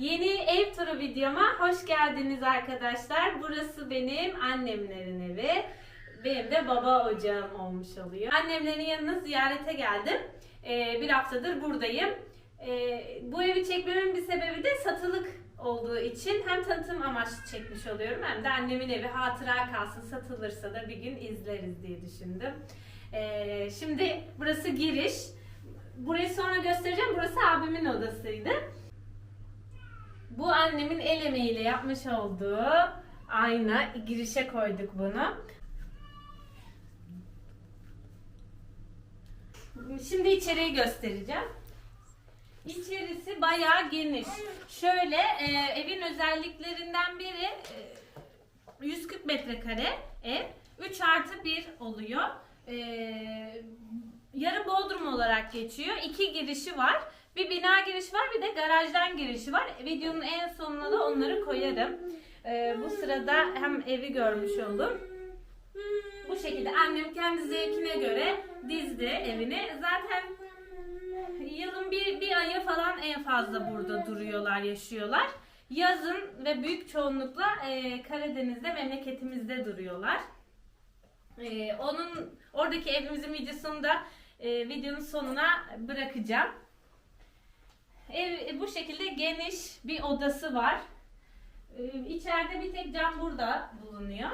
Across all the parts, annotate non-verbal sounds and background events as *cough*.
Yeni ev turu videoma hoş geldiniz arkadaşlar. Burası benim annemlerin evi. Benim de baba ocağım olmuş oluyor. Annemlerin yanına ziyarete geldim. Ee, bir haftadır buradayım. Ee, bu evi çekmemin bir sebebi de satılık olduğu için hem tanıtım amaçlı çekmiş oluyorum hem de annemin evi hatıra kalsın satılırsa da bir gün izleriz diye düşündüm. Ee, şimdi burası giriş. Burayı sonra göstereceğim. Burası abimin odasıydı. Bu annemin el emeğiyle yapmış olduğu ayna. Girişe koyduk bunu. Şimdi içeriği göstereceğim. İçerisi bayağı geniş. Şöyle e, evin özelliklerinden biri e, 140 metrekare ev. 3 artı 1 oluyor. E, yarı bodrum olarak geçiyor. İki girişi var. Bir bina girişi var bir de garajdan girişi var. Videonun en sonuna da onları koyarım. E, bu sırada hem evi görmüş olun. Bu şekilde annem kendi zevkine göre dizdi evini. Zaten yılın bir, bir ayı falan en fazla burada duruyorlar, yaşıyorlar. Yazın ve büyük çoğunlukla e, Karadeniz'de, memleketimizde duruyorlar. E, onun oradaki evimizin videosunu da e, videonun sonuna bırakacağım. Ev bu şekilde geniş bir odası var. E, içeride bir tek cam burada bulunuyor.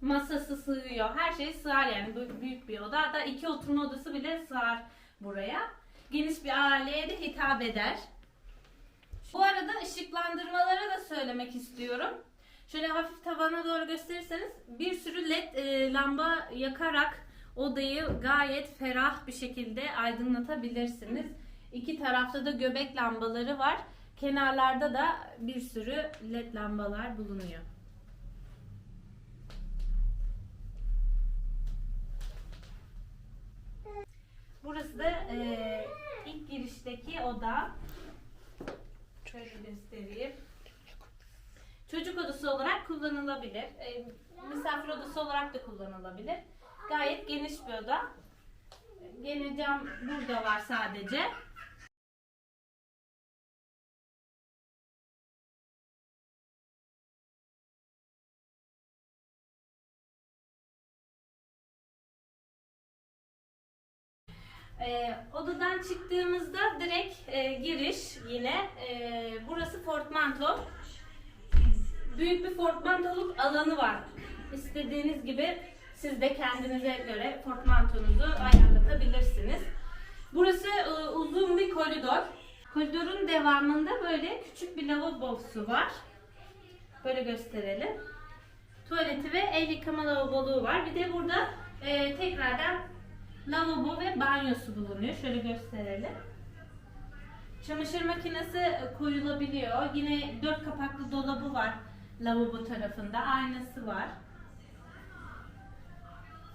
Masası sığıyor. Her şey sığar yani. Büyük bir oda. Hatta iki oturma odası bile sığar buraya. Geniş bir aileye de hitap eder. Bu arada ışıklandırmaları da söylemek istiyorum. Şöyle hafif tavana doğru gösterirseniz bir sürü led e, lamba yakarak odayı gayet ferah bir şekilde aydınlatabilirsiniz. İki tarafta da göbek lambaları var. Kenarlarda da bir sürü led lambalar bulunuyor. Burası da e, ilk girişteki oda. Şöyle göstereyim. Çocuk odası olarak kullanılabilir. E, misafir odası olarak da kullanılabilir. Gayet geniş bir oda. Gene cam burada var sadece. Ee, odadan çıktığımızda direkt e, giriş yine. E, burası portmanto. Büyük bir portmantoluk alanı var. İstediğiniz gibi siz de kendinize göre portmantonuzu ayarlatabilirsiniz. Burası e, uzun bir koridor. Koridorun devamında böyle küçük bir lavabosu var. Böyle gösterelim. Tuvaleti ve el yıkama lavaboluğu var. Bir de burada e, tekrardan lavabo ve banyosu bulunuyor. Şöyle gösterelim. Çamaşır makinesi koyulabiliyor. Yine dört kapaklı dolabı var lavabo tarafında. Aynası var.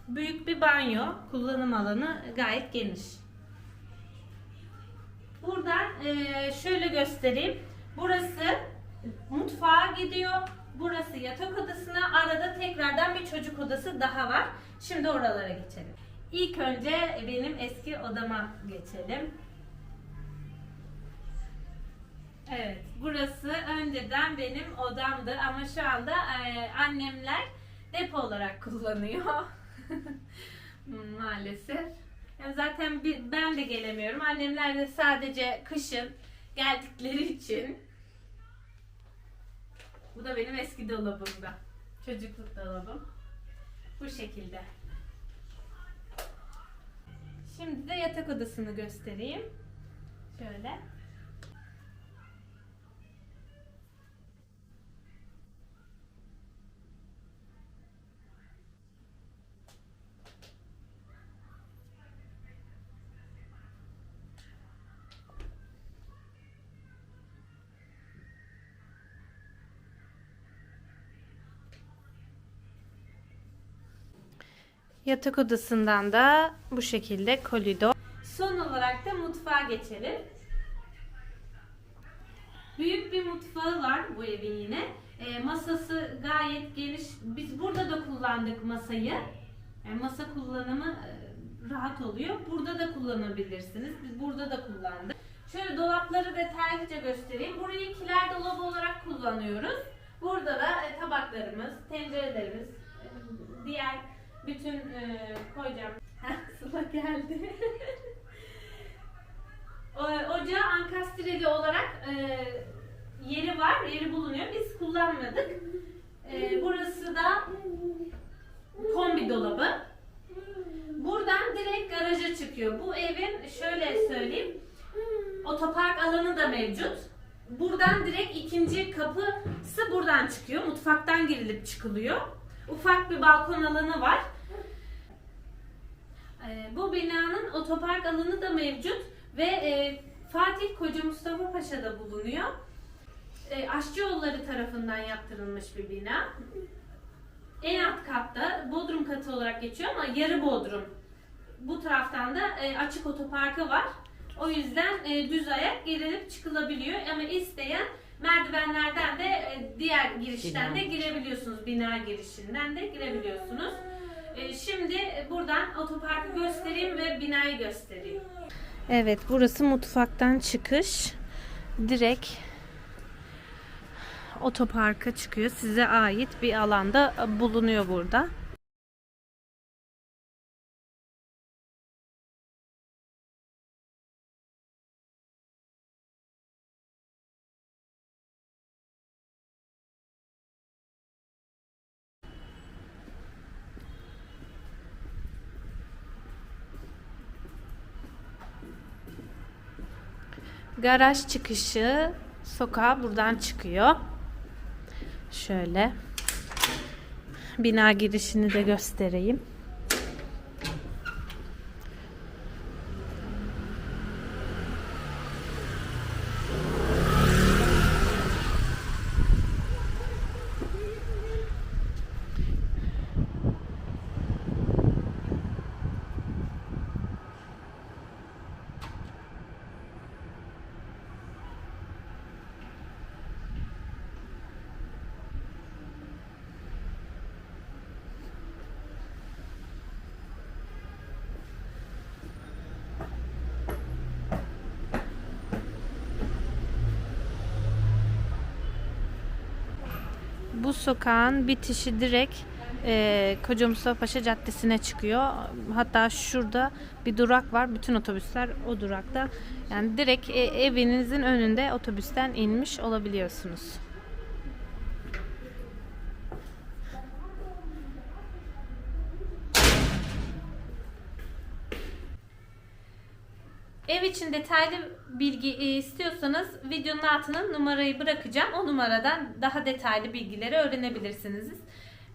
Büyük bir banyo. Kullanım alanı gayet geniş. Buradan eee, şöyle göstereyim. Burası mutfağa gidiyor. Burası yatak odasına. Arada tekrardan bir çocuk odası daha var. Şimdi oralara geçelim. İlk önce benim eski odama geçelim. Evet, burası önceden benim odamdı ama şu anda e, annemler depo olarak *laughs* kullanıyor. Maalesef. Yani zaten ben de gelemiyorum. Annemler de sadece kışın geldikleri için. Bu da benim eski dolabımda. Çocukluk dolabım. Bu şekilde. Şimdi de yatak odasını göstereyim. Şöyle. Yatak odasından da bu şekilde koridor. Son olarak da mutfağa geçelim. Büyük bir mutfağı var bu evin yine. E, masası gayet geniş. Biz burada da kullandık masayı. Yani masa kullanımı e, rahat oluyor. Burada da kullanabilirsiniz. Biz burada da kullandık. Şöyle dolapları detaylıca göstereyim. Burayı kiler dolabı olarak kullanıyoruz. Burada da e, tabaklarımız, tencerelerimiz, e, diğer bütün e, koyacağım. *laughs* Sıla geldi. Ocağı ankastreli olarak e, yeri var, yeri bulunuyor. Biz kullanmadık. E, burası da kombi dolabı. Buradan direkt garaja çıkıyor. Bu evin şöyle söyleyeyim. Otopark alanı da mevcut. Buradan direkt ikinci kapısı buradan çıkıyor. Mutfaktan girilip çıkılıyor. Ufak bir balkon alanı var. Ee, bu binanın otopark alanı da mevcut ve e, Fatih Koca Mustafa Paşa'da bulunuyor. E, Aşçıoğulları tarafından yaptırılmış bir bina. En alt katta bodrum katı olarak geçiyor ama yarı bodrum. Bu taraftan da e, açık otoparkı var. O yüzden düz ayak girilip çıkılabiliyor ama isteyen merdivenlerden de e, diğer girişten de girebiliyorsunuz. Bina girişinden de girebiliyorsunuz. E, şimdi buradan otoparkı göstereyim ve binayı göstereyim. Evet burası mutfaktan çıkış. Direkt otoparka çıkıyor. Size ait bir alanda bulunuyor burada. Garaj çıkışı sokağa buradan çıkıyor. Şöyle. Bina girişini de göstereyim. Bu sokağın bitişi direkt e, Koca Mustafa Paşa Caddesi'ne çıkıyor. Hatta şurada bir durak var. Bütün otobüsler o durakta. Yani direkt e, evinizin önünde otobüsten inmiş olabiliyorsunuz. Ev için detaylı bilgi e, istiyorsanız videonun altına numarayı bırakacağım. O numaradan daha detaylı bilgileri öğrenebilirsiniz.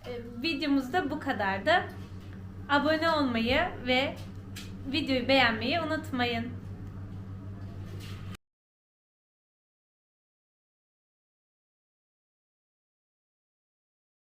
E, Videomuz da bu kadardı. Abone olmayı ve videoyu beğenmeyi unutmayın.